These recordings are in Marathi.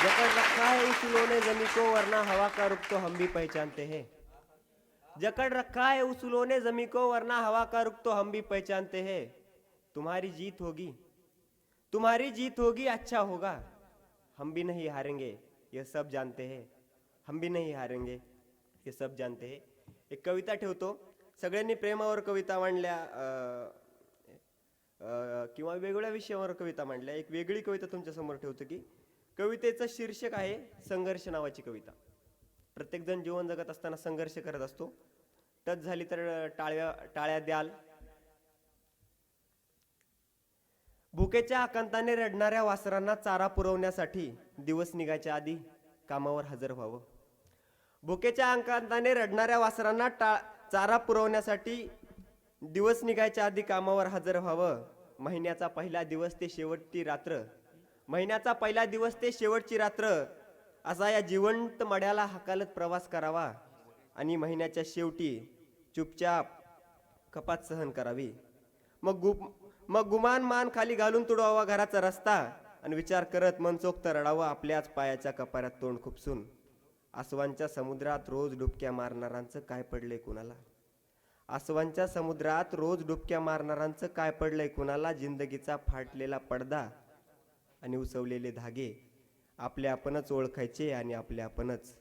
जकड़ रखा है उस उन्होंने जमी को वरना हवा का रुख तो हम भी पहचानते हैं। जकड़ रखा है उस उन्होंने जमी को वरना हवा का रुख तो हम भी पहचानते हैं। तुम्हारी जीत होगी। तुम्हारी जीत होगी अच्छा होगा। हम भी नहीं हारेंगे ये सब जानते हैं। हम भी नहीं हारेंगे हे सब जानते हैं। एक कविता ठेवतो। सगळ्यांनी प्रेमावर कविता मांडल्या किंवा वेगवेगळ्या विषयावर कविता मांडल्या. एक वेगळी कविता तुमच्यासमोर ठेवतो की कवितेचं शीर्षक आहे संघर्ष नावाची कविता. प्रत्येकजण जीवन जगत असताना संघर्ष करत असतो. टच झाली तर टाळ्या टाळ्या द्याल. भुकेच्या आकांताने रडणाऱ्या वासरांना चारा पुरवण्यासाठी दिवस निघायच्या आधी कामावर हजर व्हावं. भुकेच्या आकांताने रडणाऱ्या वासरांना टा चारा पुरवण्यासाठी दिवस निघायच्या आधी कामावर हजर व्हावं. महिन्याचा पहिला दिवस ते शेवटची रात्र महिन्याचा पहिला दिवस ते शेवटची रात्र. असा या जिवंत मड्याला हकालत प्रवास करावा आणि महिन्याच्या शेवटी चुपचाप कपात सहन करावी. मग गु मग गुमान मान खाली घालून तुडवावा घराचा रस्ता आणि विचार करत मनचोक्त रडावं आपल्याच पायाच्या कपाऱ्यात तोंड खुपसून. आसवांच्या समुद्रात रोज डुबक्या मारणारांचं काय पडलंय कुणाला? आसवांच्या समुद्रात रोज डुबक्या मारणारांचं काय पडलंय कुणाला? जिंदगीचा फाटलेला पडदा आणि उसवलेले धागे आपले आपणच ओळखायचे आणि आपले आपणच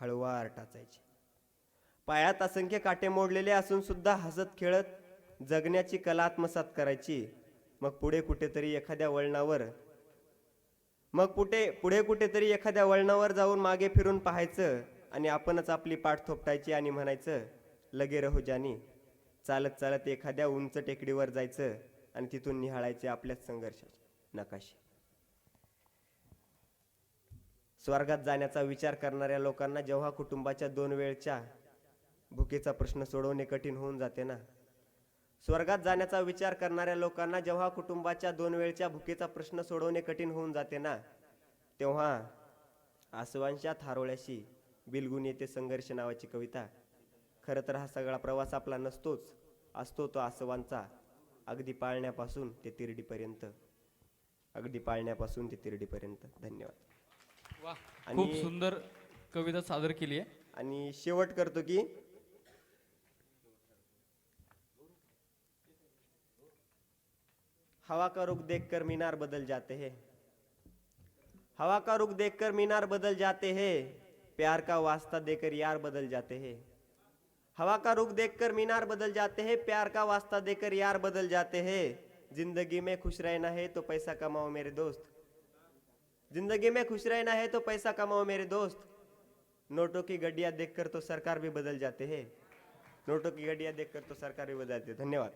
हळवार टाचायचे. पायात असंख्य काटे मोडलेले असून सुद्धा हसत खेळत जगण्याची कला आत्मसात करायची. मग पुढे कुठेतरी एखाद्या वळणावर मग पुढे पुढे कुठेतरी एखाद्या वळणावर जाऊन मागे फिरून पाहायचं आणि आपणच आपली पाठ थोपटायची आणि म्हणायचं लगे रहो जानी. चालत चालत एखाद्या उंच टेकडीवर जायचं आणि तिथून निहाळायचे आपल्याच संघर्षाचे नकाशे. स्वर्गात जाण्याचा विचार करणाऱ्या लोकांना जेव्हा कुटुंबाच्या दोन वेळच्या भुकेचा प्रश्न सोडवणे कठीण होऊन जाते ना? स्वर्गात जाण्याचा विचार करणाऱ्या लोकांना जेव्हा कुटुंबाच्या दोन वेळच्या भुकेचा प्रश्न सोडवणे कठीण होऊन जाते ना? तेव्हा आसवांच्या थारोळ्याशी बिलगुन येते संघर्ष नावाची कविता. खरं तर हा सगळा प्रवास आपला नसतोच असतो तो आसवांचा. अगदी पाळण्यापासून ते तिरडीपर्यंत. अगदी पाळण्यापासून ते तिरडीपर्यंत. धन्यवाद. आणि- खूप सुंदर कविता सादर केली आहे. आणि शेवट करतो की हवा का रुख देखकर मीनार बदल जाते हैं? हवा का रुख देखकर मीनार बदल जाते हैं? प्यार का वास्ता देकर यार बदल जाते हैं। हवा का रुख देखकर मीनार बदल जाते हैं प्यार का वास्ता देकर यार बदल जाते हैं। जिंदगी में खुश रहना है तो पैसा कमाओ मेरे दोस्त। जिंदगी में खुश रहना है तो पैसा कमाओ मेरे दोस्त। नोटों की गड्डियां देखकर तो सरकार भी बदल जाते हैं। नोटों की गड्डियां देखकर तो सरकार भी बदल जाती है। धन्यवाद।